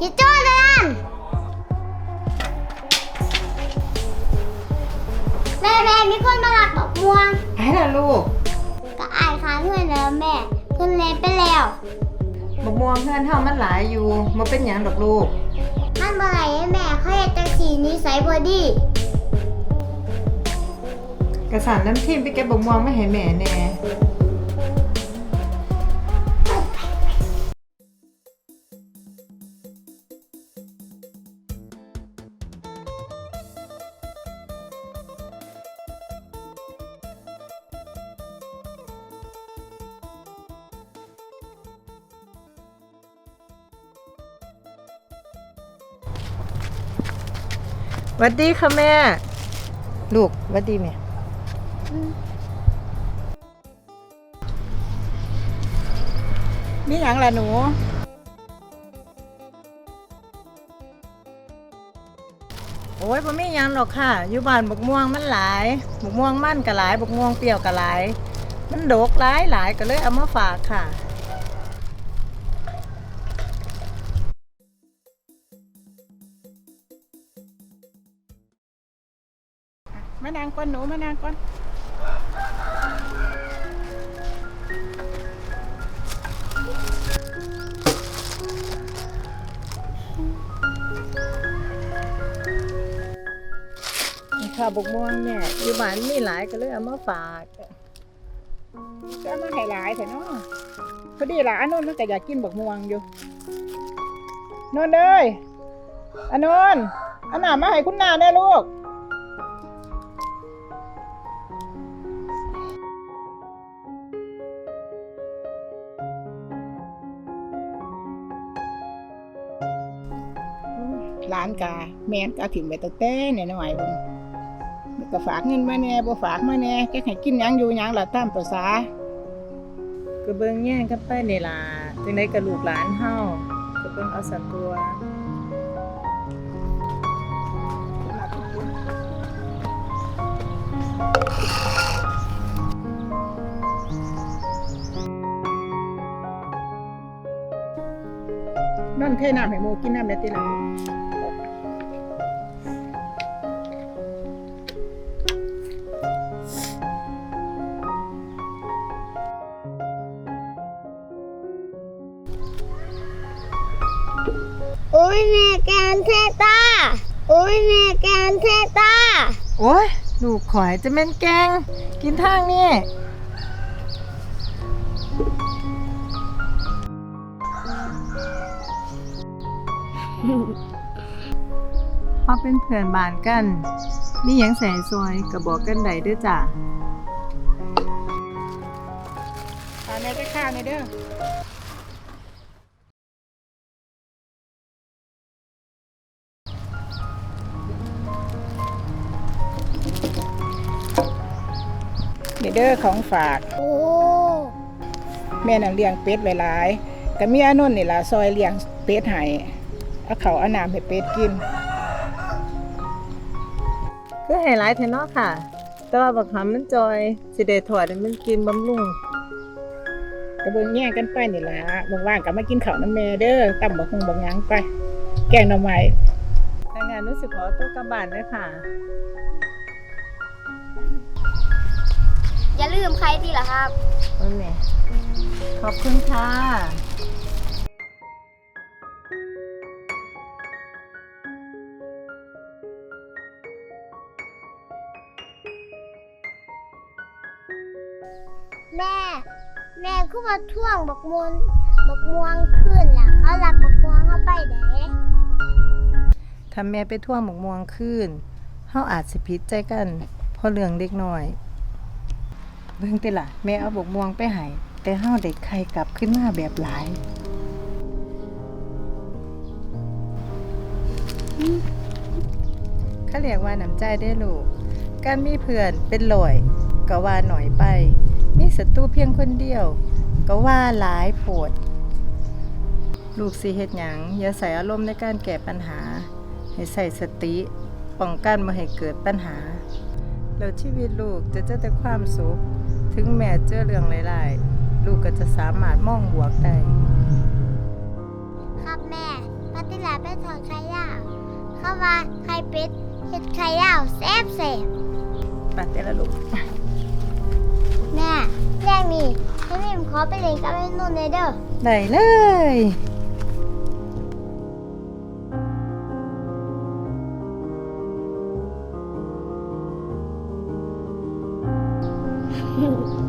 ฮิโจ้เดินแม่แม่มีคนมาหลักบอกม่วงไอ้ล่ะลูกก็อายค้าเพื่อนแล้วแม่เพื่อนเล่นไปแล้ว บักม่วงเพื่อนเฮามันหลายอยู่มาเป็นหยังดอกลูก มันเมื่อไหร่ให้แม่เขาเห็นจังสีนิสัยบอดี้กระสานน้ำทิมไปเก็บบักม่วงมาให้แม่แน่ วัดดีค่ะแม่ ลูกหวัดดีแม่นี่หยังล่ะหนูโอ้ยบ่มีหยังหรอกค่ะ อยู่บ้านบักม่วงมันหลายบักม่วงมันก็หลายบักม่วงเปรี้ยวก็หลาย มันดกหลายหลายก็เลยเอามาฝากค่ะ มานางก่อนหนูมานางก่อนนี่ค่ะบักม่วงเนี่ยอยู่บ้านมีหลายก็เลยเอามาฝากจะมาให้หลายเถอะเนาะพอดีล่ะอันนู้นมันก็อยากกินบักม่วงอยู่นนท์เอ้ยอันนนท์อันหนามาให้คุณนาแน่ลูก ร้านกาแม่นกาถิ่มไปตั้งแต่น้อยๆพุ่นก็ฝากเงินมาแหน่บ่ฝากมาแหน่จะให้กินหยังอยู่หยังล่ะตามภาษาก็เบิ่งแย่งกันไปนี่ล่ะจังได๋ก็ลูกหลานเฮาก็เบิ่งเอาสันตัวนั่นเทน้ำให้หมูกินน้ำเด็ดติละ อุ้ยแม่แกนเทตาอุ้ยแม่แกนเทตาโอ้ยลูกขอยจะแม่นแกง กินทางนี่เฮาเป็นเพื่อนบ้านกันมีหยังใส่ซอยก็บอกกันได้เด้อจ้ะทานในจะข้าวในเด้อ นี่เด้อของฝากโอ้แม่น่ะเลี้ยงเป็ดไว้หลายก็มีอานนท์นี่ล่ะซอยเลี้ยงเป็ดให้เอาเขาวเอาน้ำให้เป็ดกินคือให้หลายแท้เนาะค่ะ แต่ว่าบักหำมันจอยสิได้ถอดให้มันกินบำรุงก็เบิ่งแย่งกันไปนี่ล่ะว่างๆก็มากินข้าวน้ำแม่เด้อตำบักฮุงบักหยังไป แกงหน่อไม้ถ้างานรู้สึกขอตัวกลับบ้านเด้อค่ะ อย่าลืมใครดีล่ะครับโอ้ยแม่ขอบคุณค่ะ แม่ แม่คือมาท่วงบักมวนบักม่วงขึ้นล่ะเขาหลักบักม่วงเข้าไปเด้ถ้าแม่ไปท่วงหมกม่วงคืนเฮาอาจสิผิดใจกันเพราะเรื่องเด็กน้อย เบิ่งติล่ะแม่เอาบกม่วงไปให้แต่เฮาได้ไข่กลับขึ้นมาแบบหลายเขาเรียกว่าน้ำใจได้ลูก การมีเพื่อนเป็นลอยก็ว่าหน่อยไป มีศัตรูเพียงคนเดียว ก็ว่าหลายโผด ลูกสิเฮ็ดหยังอย่าใส่อารมณ์ในการแก้ปัญหา ให้ใส่สติป้องกันไม่ให้เกิดปัญหา แล้วชีวิตลูกจะเจอแต่ความสุข ถึงแม้เจอเรื่องหลายๆ ลูกก็จะสามารถมองบวกได้ ครับแม่ปฏิลาไปถอดไข่ดาวเข้าว่าไข่เป็ดเห็ดไข่ดาวแซ่บแซ่บไปเต้ละลูก แม่แรกนี่ให้แม่ขอไปเล่นกับไอ้นุ่นเลยเด้อได้เลย 嗯